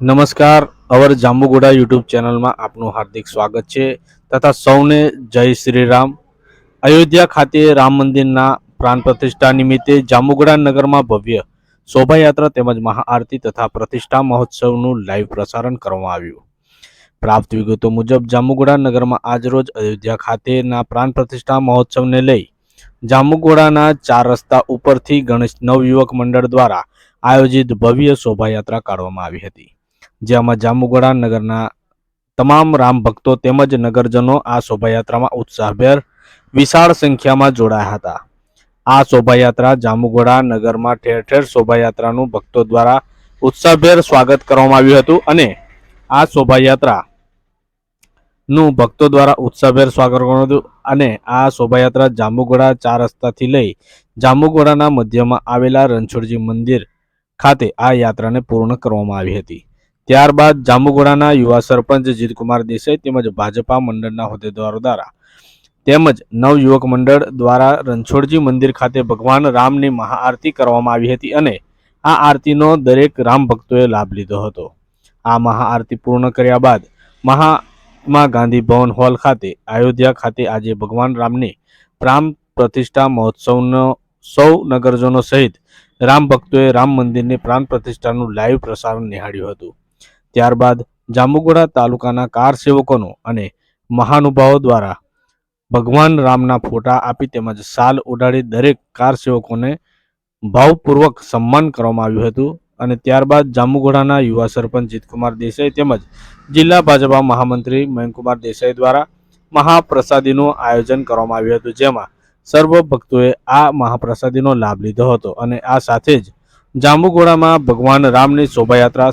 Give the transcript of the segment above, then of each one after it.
નમસ્કાર, અવર જાંબુગોડા યુટ્યુબ ચેનલમાં આપનું હાર્દિક સ્વાગત છે તથા સૌને જય શ્રી રામ અયોધ્યા ખાતે રામ મંદિરના પ્રાણ પ્રતિષ્ઠા નિમિત્તે જાંબુગોડા નગરમાં ભવ્ય શોભાયાત્રા તેમજ મહાઆરતી તથા પ્રતિષ્ઠા મહોત્સવનું લાઈવ પ્રસારણ કરવામાં આવ્યું. પ્રાપ્ત વિગતો મુજબ, જાંબુગોડા નગરમાં આજરોજ અયોધ્યા ખાતેના પ્રાણ પ્રતિષ્ઠા મહોત્સવને લઈ જાંબુગોડાના ચાર રસ્તા ઉપરથી ગણેશ નવયુવક મંડળ દ્વારા આયોજિત ભવ્ય શોભાયાત્રા કાઢવામાં આવી હતી. જેમાં જામુગોડા નગરના તમામ રામ ભક્તો તેમજ નગરજનો આ શોભાયાત્રામાં ઉત્સાહભેર વિશાળ સંખ્યામાં જોડાયા હતા. આ શોભાયાત્રા જામુગોડા નગરમાં ઠેર ઠેર શોભાયાત્રાનું ભક્તો દ્વારા ઉત્સાહભેર સ્વાગત કરવામાં આવ્યું હતું અને આ શોભાયાત્રા નું ભક્તો દ્વારા ઉત્સાહભેર સ્વાગત કરવામાં હતું અને આ શોભાયાત્રા જાંબુગોડા ચાર રસ્તાથી લઈ જાંબુગોડાના મધ્યમાં આવેલા રણછોડજી મંદિર ખાતે આ યાત્રાને પૂર્ણ કરવામાં આવી હતી. ત્યારબાદ જાંબુગોડાના યુવા સરપંચ જીતકુમાર દેસાઈ તેમજ ભાજપા મંડળના હોદ્દેદારો દ્વારા તેમજ નવયુવક મંડળ દ્વારા રણછોડજી મંદિર ખાતે ભગવાન રામની મહાઆરતી કરવામાં આવી હતી અને આ આરતીનો દરેક રામ ભક્તોએ લાભ લીધો હતો. આ મહાઆરતી પૂર્ણ કર્યા બાદ મહાત્મા ગાંધી ભવન હોલ ખાતે, અયોધ્યા ખાતે આજે ભગવાન રામની પ્રામ પ્રતિષ્ઠા મહોત્સવનો સૌ નગરજનો સહિત રામ ભક્તોએ રામ મંદિરની પ્રાણ પ્રતિષ્ઠાનું લાઈવ પ્રસારણ નિહાળ્યું હતું. ત્યારબાદ જાંબુગોડા તાલુકાના કાર સેવકોનો અને મહાનુભાવો દ્વારા ભગવાન રામના ફોટા આપી તેમજ સાલ ઉડાડી દરેક કાર સેવકોને ભાવપૂર્વક સન્માન કરવામાં આવ્યું હતું અને ત્યારબાદ જાંબુગોડાના યુવા સરપંચ જીતકુમાર દેસાઈ તેમજ જિલ્લા ભાજપા મહામંત્રી મયંકુમાર દેસાઈ દ્વારા મહાપ્રસાદીનું આયોજન કરવામાં આવ્યું હતું. જેમાં સર્વ ભક્તોએ આ મહાપ્રસાદીનો લાભ લીધો હતો અને આ સાથે જ જાંબુગોડામાં ભગવાન રામની શોભાયાત્રા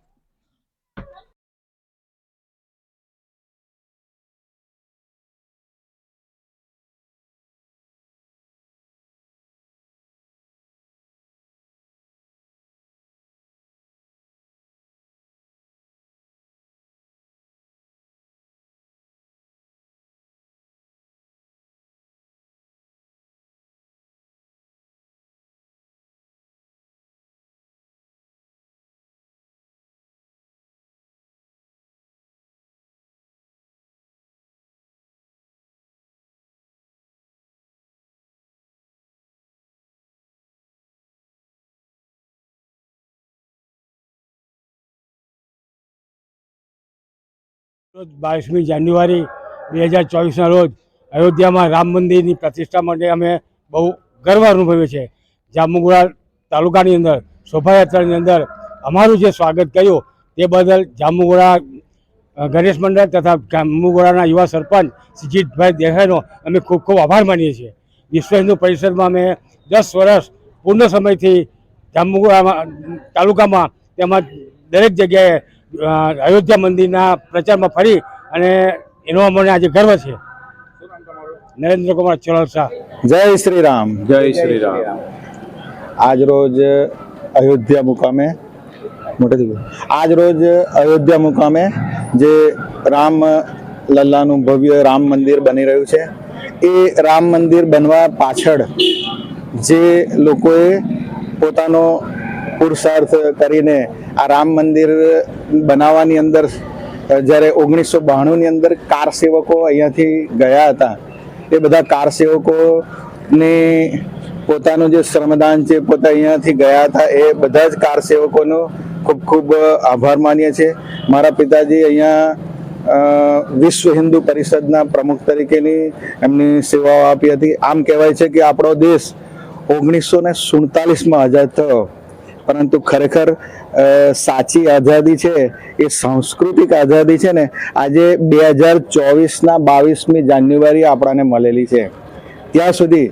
બાવીસમી જાન્યુઆરી બે હજાર ચોવીસના રોજ અયોધ્યામાં રામ મંદિરની પ્રતિષ્ઠા માટે અમે બહુ ગર્વ અનુભવ્યો છે જાંબુગોડા તાલુકાની અંદર, શોભાયાત્રાની અંદર અમારું જે સ્વાગત કર્યું તે બદલ જાંબુગોડા ગણેશ મંડળ તથા જાંબુગોડાના યુવા સરપંચ સિજીતભાઈ દેસાઈનો અમે ખૂબ ખૂબ આભાર માનીએ છીએ. વિશ્વ હિન્દુ પરિષદમાં અમે દસ વર્ષ પૂર્ણ સમયથી જામુગોડામાં તાલુકામાં તેમજ દરેક જગ્યાએ અયોધ્યા મંદિરના પ્રચારમાં ફરી અને એનો અમને આજે ગર્વ છે. નરેન્દ્ર કુમાર ચૌહાણ જય શ્રી રામ જય શ્રી રામ આજ રોજ અયોધ્યા મુકામે મોટેથી આજ રોજ અયોધ્યા મુકામે જે રામ લલ્લાનું ભવ્ય રામ મંદિર બની રહ્યું છે એ રામ મંદિર બનવા પાછળ જે લોકોએ પોતાનો પુરુષાર્થ કરીને આ રામ મંદિર બનાવવાની અંદર જ્યારે ઓગણીસો બાણુંની અંદર કાર સેવકો અહીંયાથી ગયા હતા, એ બધા કાર સેવકોને પોતાનું જે શ્રમદાન છે, પોતે અહીંયાથી ગયા હતા, એ બધા જ કાર સેવકોનો ખૂબ ખૂબ આભાર માનીએ છીએ. મારા પિતાજી અહીંયા વિશ્વ હિન્દુ પરિષદના પ્રમુખ તરીકેની એમની સેવાઓ આપી હતી. આમ કહેવાય છે કે આપણો દેશ ઓગણીસો ને સુડતાલીસમાં આઝાદ થયો. પરંતુ ખરેખર સાચી આઝાદી છે, એ સાંસ્કૃતિક આઝાદી છે ને, આજે બે હજાર ચોવીસના બાવીસમી જાન્યુઆરી આપણાને મળેલી છે. ત્યાં સુધી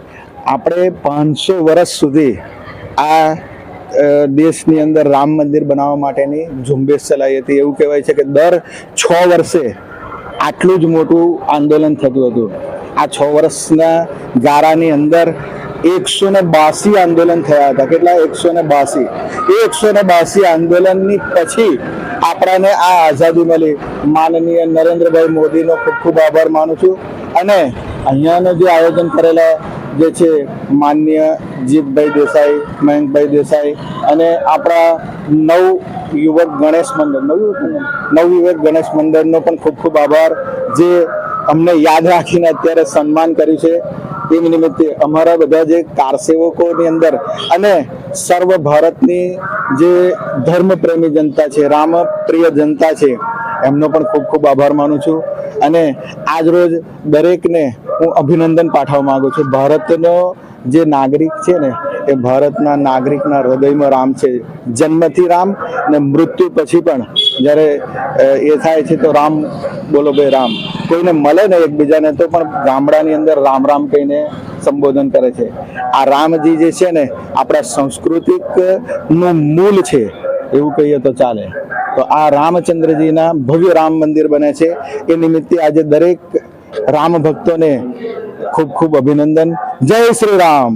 આપણે પાંચસો વર્ષ સુધી આ દેશની અંદર રામ મંદિર બનાવવા માટેની ઝુંબેશ ચલાવી હતી. એવું કહેવાય છે કે દર છ વર્ષે આટલું જ મોટું આંદોલન થતું હતું. આ છ વર્ષના ગાળાની અંદર એકસો ને બાસી આંદોલન થયા હતા. કેટલા? એકસો ને બાસી. એ એકસો ને બાસી આંદોલનની પછી આપણાને આ આઝાદી મળી. માનનીય નરેન્દ્રભાઈ મોદીનો ખૂબ ખૂબ આભાર માનું છું. અને અહીંયાનું જે આયોજન કરેલા જે છે માન્ય જીતભાઈ દેસાઈ, મયંકભાઈ દેસાઈ અને આપણા નવ યુવક ગણેશ મંદિર નવ યુવક? નવ યુવક ગણેશ મંદિરનો પણ ખૂબ ખૂબ આભાર. જે અમને યાદ રાખીને અત્યારે સન્માન કર્યું છે. એ નિમિત્તે અમારા બધા જે કારસેવકોની અંદર અને સર્વ ભારતની જે ધર્મપ્રેમી જનતા છે રામ પ્રિય જનતા છે, એમનો પણ ખૂબ ખૂબ આભાર માનું છું. અને આજ રોજ દરેકને હું અભિનંદન પાઠવવા માંગુ છું. ભારતનો જે નાગરિક છે ને, એ ભારતના નાગરિકના હૃદયમાં રામ છે. જન્મથી રામ ને મૃત્યુ પછી પણ જ્યારે એ થાય છે તો રામ બોલો ભાઈ રામ. કોઈને મળે ને એકબીજાને તો પણ ગામડાની અંદર રામ રામ કહીને સંબોધન કરે છે. આ રામજી જે છે ને, આપણા સંસ્કૃતિકનું મૂલ છે, એવું કહીએ તો ચાલે. તો આ રામચંદ્રજીના ભવ્ય રામ મંદિર બને છે. એ નિમિત્તે આજે દરેક રામ ભક્તોને ખૂબ ખૂબ અભિનંદન. જય શ્રી રામ.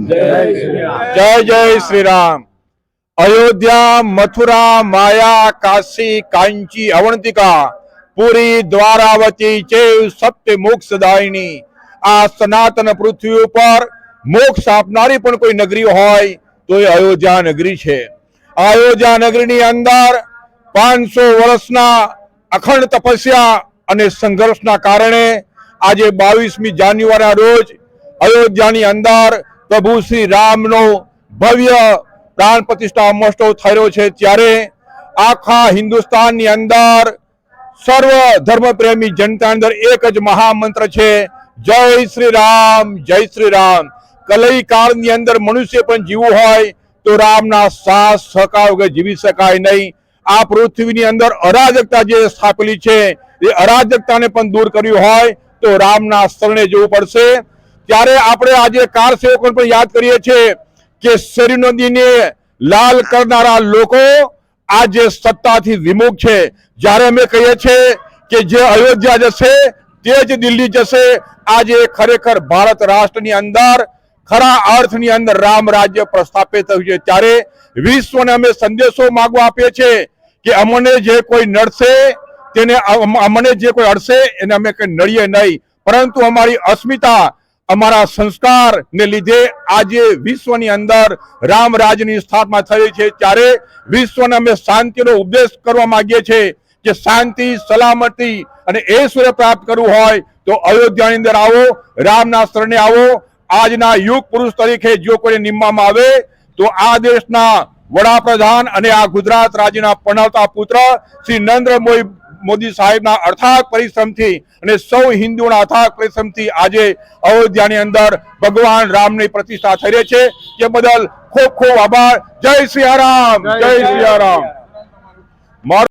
જય જય શ્રી રામ. અયોધ્યા, મથુરા, માયા, કાશી, કાંચી, અવંતિકા, પુરી, દ્વારાવતી, ચેવ સત્ય મોક્ષદાયની આ સનાતન પૃથ્વી ઉપર મોક્ષ આપનારી પણ કોઈ નગરી હોય તો એ અયોધ્યા નગરી છે. અયોધ્યા નગરીની અંદર પાંચસો વર્ષના અખંડ તપસ્યા અને સંઘર્ષના કારણે આજે બાવીસમી જાન્યુઆરીના રોજ અયોધ્યાની અંદર પ્રભુ શ્રી રામનો ભવ્ય પ્રાણ પ્રતિષ્ઠા મહોત્સવ થયો છે ત્યારે આખા હિન્દુસ્તાનની અંદર સર્વ ધર્મપ્રેમી જનતા અંદર એક જ મહામંત્ર છે, જય શ્રી રામ, જય શ્રી રામ. કલઈ કાળની અંદર મનુષ્ય પણ જીવવું હોય તો રામના સાસ સહકાર વગર જીવી શકાય નહીં. આ પૃથ્વીની અંદર અરાજકતા જે સ્થાપેલી છે, એ અરાજકતાને પણ દૂર કરવી હોય તો રામના શરણે જવું પડશે. ત્યારે આપણે આજે કાર સેવકોને પણ યાદ કરીએ છીએ કે શેરી નદીને લાલ કરનારા લોકો આજે સત્તાથી વિમુખ છે. જ્યારે અમે કહીએ છીએ કે જે અયોધ્યા જશે, તે જ દિલ્હી જશે. આજે ખરેખર ભારત રાષ્ટ્રની અંદર, ખરા અર્થની અંદર રામ રાજ્ય પ્રસ્થાપિત થયું છે. ત્યારે વિશ્વને અમે સંદેશો માગવા આપીએ છીએ કે અમને જે કોઈ નડશે, તેને અમને જે કોઈ અડશે, એને અમે કઈ નડીએ નહીં. પરંતુ અમારી અસ્મિતા અમારા સંસ્કાર ને લીધે આજે વિશ્વની અંદર રામ રાજની સ્થાપના થઈ છે. ત્યારે વિશ્વને અમે શાંતિનો ઉપદેશ કરવા માંગીએ છીએ કે શાંતિ, સલામતી અને ઐશ્વર્ય પ્રાપ્ત કરવું હોય તો અયોધ્યાની અંદર આવો, રામના શરણે આવો. આજના યુગ પુરુષ તરીકે જો કોઈને નિમવામાં આવે તો આ દેશના વડાપ્રધાન અને આ ગુજરાત રાજ્યના પણાવતા પુત્ર શ્રી નરેન્દ્ર મોદી મોદી સાહેબના અર્થાત પરિશ્રમથી અને સૌ હિન્દુઓના અથાગ પરિશ્રમથી આજે અયોધ્યાની અંદર ભગવાન રામની પ્રતિષ્ઠા થઈ રહી છે. તે બદલ ખૂબ ખૂબ આભાર. જય સિયા રામ જય સિયા રામ મારું